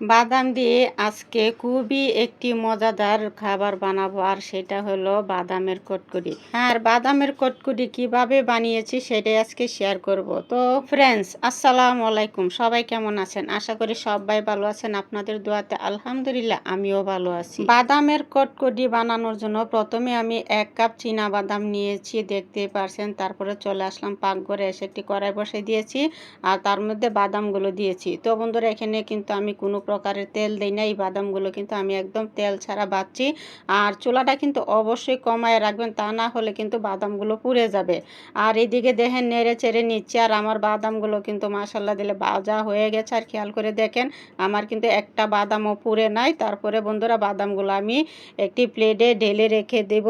বাদাম দিয়ে আজকে খুবই একটি মজাদার খাবার বানাবো, আর সেটা হলো বাদামের কটকুটি। আর বাদামের কটকুটি কীভাবে বানিয়েছি সেটাই আজকে শেয়ার করব। তো ফ্রেন্ডস আসসালামু আলাইকুম। সবাই কেমন আছেন? আশা করি সবাই ভালো আছেন। আপনাদের দোয়াতে আলহামদুলিল্লাহ আমিও ভালো আছি। বাদামের কটকুটি বানানোর জন্য প্রথমে আমি এক কাপ চীনা বাদাম নিয়েছি দেখতে পারছেন। তারপরে চলে আসলাম পাকঘরে, এসে একটি কড়াই বসে দিয়েছি, আর তার মধ্যে বাদামগুলো দিয়েছি। তো বন্ধুরা, এখানে কিন্তু আমি কোনো প্রকারের তেল দিই না, এই বাদামগুলো কিন্তু আমি একদম তেল ছাড়া বাচ্ছি। আর চুলাটা কিন্তু অবশ্যই কমায় রাখবেন, তা না হলে কিন্তু বাদামগুলো পুড়ে যাবে। আর এদিকে দেখেন নেড়ে চেড়ে নিচ্ছে, আর আমার বাদামগুলো কিন্তু মাসাল্লা দিলে বাজা হয়ে গেছে। আর খেয়াল করে দেখেন, আমার কিন্তু একটা বাদামও পুড়ে নাই। তারপরে বন্ধুরা, বাদামগুলো আমি একটি প্লেটে ঢেলে রেখে দেব।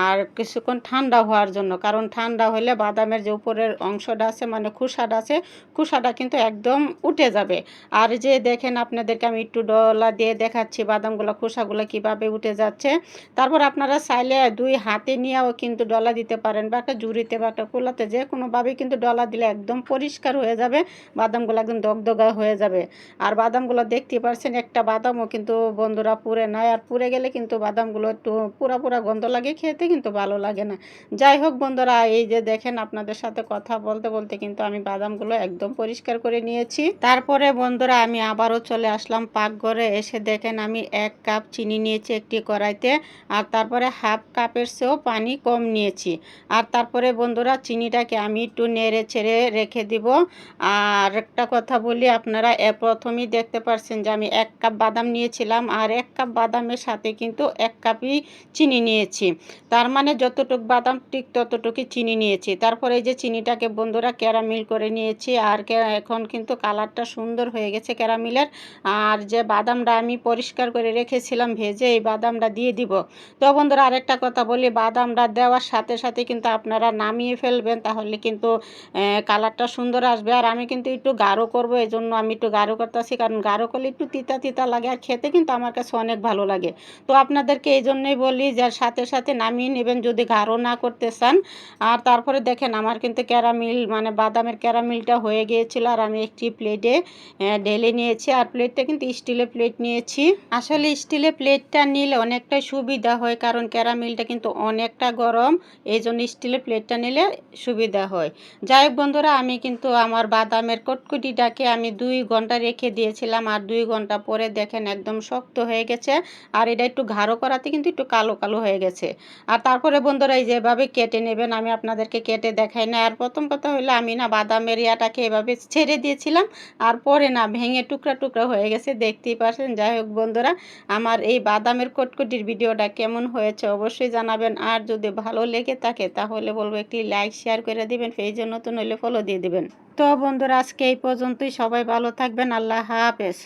আর কিছুক্ষণ ঠান্ডা হওয়ার জন্য, কারণ ঠান্ডা হলে বাদামের যে উপরের অংশটা আছে মানে খুসাটা আছে, খুসাটা কিন্তু একদম উঠে যাবে। আর যে দেখেন আপনি আপনাদেরকে আমি একটু ডলা দিয়ে দেখাচ্ছি বাদামগুলো, খোসাগুলো কীভাবে উঠে যাচ্ছে। তারপর আপনারা চাইলে দুই হাতে নিয়েও কিন্তু ডলা দিতে পারেন বা একটা জুড়িতে বা একটা কুলাতে যে কোনোভাবেই কিন্তু ডলা দিলে একদম পরিষ্কার হয়ে যাবে, বাদামগুলো একদম দগদগা হয়ে যাবে। আর বাদামগুলো দেখতে পারছেন, একটা বাদামও কিন্তু বন্ধুরা পুড়ে নেয় আর পুড়ে গেলে কিন্তু বাদামগুলো একটু পুরা পুরা গন্ধ লাগে, খেতে কিন্তু ভালো লাগে না। যাই হোক বন্ধুরা, এই যে দেখেন আপনাদের সাথে কথা বলতে বলতে কিন্তু আমি বাদামগুলো একদম পরিষ্কার করে নিয়েছি। তারপরে বন্ধুরা, আমি আবারও চলে চলে আসলাম পাকঘরে। এসে দেখেন আমি এক কাপ চিনি নিয়েছি একটি কড়াইতে, আর তারপরে হাফ কাপের চেয়েও পানি কম নিয়েছি। আর তারপরে বন্ধুরা, চিনিটাকে আমি একটু নেড়ে ছেড়ে রেখে দিব। আর একটা কথা বলি, আপনারা এ প্রথমেই দেখতে পারছেন যে আমি এক কাপ বাদাম নিয়েছিলাম, আর এক কাপ বাদামের সাথে কিন্তু এক কাপই চিনি নিয়েছি। তার মানে যতটুক বাদাম, ঠিক ততটুকুই চিনি নিয়েছি। তারপরে এই যে চিনিটাকে বন্ধুরা ক্যারামিল করে নিয়েছি, আর এখন কিন্তু কালারটা সুন্দর হয়ে গেছে ক্যারামিলের। আর যে বাদামটা আমি পরিষ্কার করে রেখেছিলাম ভেজে, এই বাদামটা দিয়ে দিব। তো বন্ধুরা, আরেকটা কথা বলি, বাদামটা দেওয়ার সাথে সাথে কিন্তু আপনারা নামিয়ে ফেলবেন, তাহলে কিন্তু কালারটা সুন্দর আসবে। আর আমি কিন্তু একটু গাঢ় করব এই জন্য আমি একটু গাঢ় করতেছি, কারণ গাঢ় করলে একটু তিতা তিতা লাগে আর খেতে কিন্তু আমার কাছে অনেক ভালো লাগে। তো আপনাদেরকে এই জন্যই বলি যে সাথে সাথে নামিয়ে নেবেন, যদি গাঢ় না করতে চান। আর তারপরে দেখেন, আমার কিন্তু ক্যারামিল মানে বাদামের ক্যারামিলটা হয়ে গিয়েছিল, আর আমি একটি প্লেটে ঢেলে নিয়েছি। আর প্লেটটা কিন্তু স্টিলের প্লেট নিয়েছি। আসলে স্টিলের প্লেটটা নিলে অনেকটাই সুবিধা হয়, কারণ ক্যারামিলটা কিন্তু অনেকটা গরম এই জন্য স্টিলের প্লেটটা নিলে সুবিধা হয়। যাই হোক বন্ধুরা, আমি কিন্তু আমার বাদামের কটকুটিটাকে আমি দুই ঘণ্টা রেখে দিয়েছিলাম, আর দুই ঘণ্টা পরে দেখেন একদম শক্ত হয়ে গেছে, আর এটা একটু ঘাড়ো করাতে কিন্তু একটু কালো কালো হয়ে গেছে। আর তারপরে বন্ধুরা, এই যেভাবে কেটে নেবেন, আমি আপনাদেরকে কেটে দেখাই না। আর প্রথম কথা হলো, আমি না বাদামের ইয়াটাকে এভাবে ছেড়ে দিয়েছিলাম, আর পরে না ভেঙে টুকরা টুকরা হয়ে গেছে, দেখতেই পাচ্ছেন যাই হোক বন্ধুরা, আমার এই বাদামের কটকটির ভিডিওটা কেমন হয়েছে অবশ্যই জানাবেন। আর যদি ভালো লেগে থাকে, তাহলে বলব একটি লাইক, শেয়ার করে দিবেন জন্য নতুন হলে ফলো দিয়ে দিবেন। তো বন্ধুরা, আজকে এই পর্যন্তই। সবাই ভালো থাকবেন। আল্লাহ হাফেজ।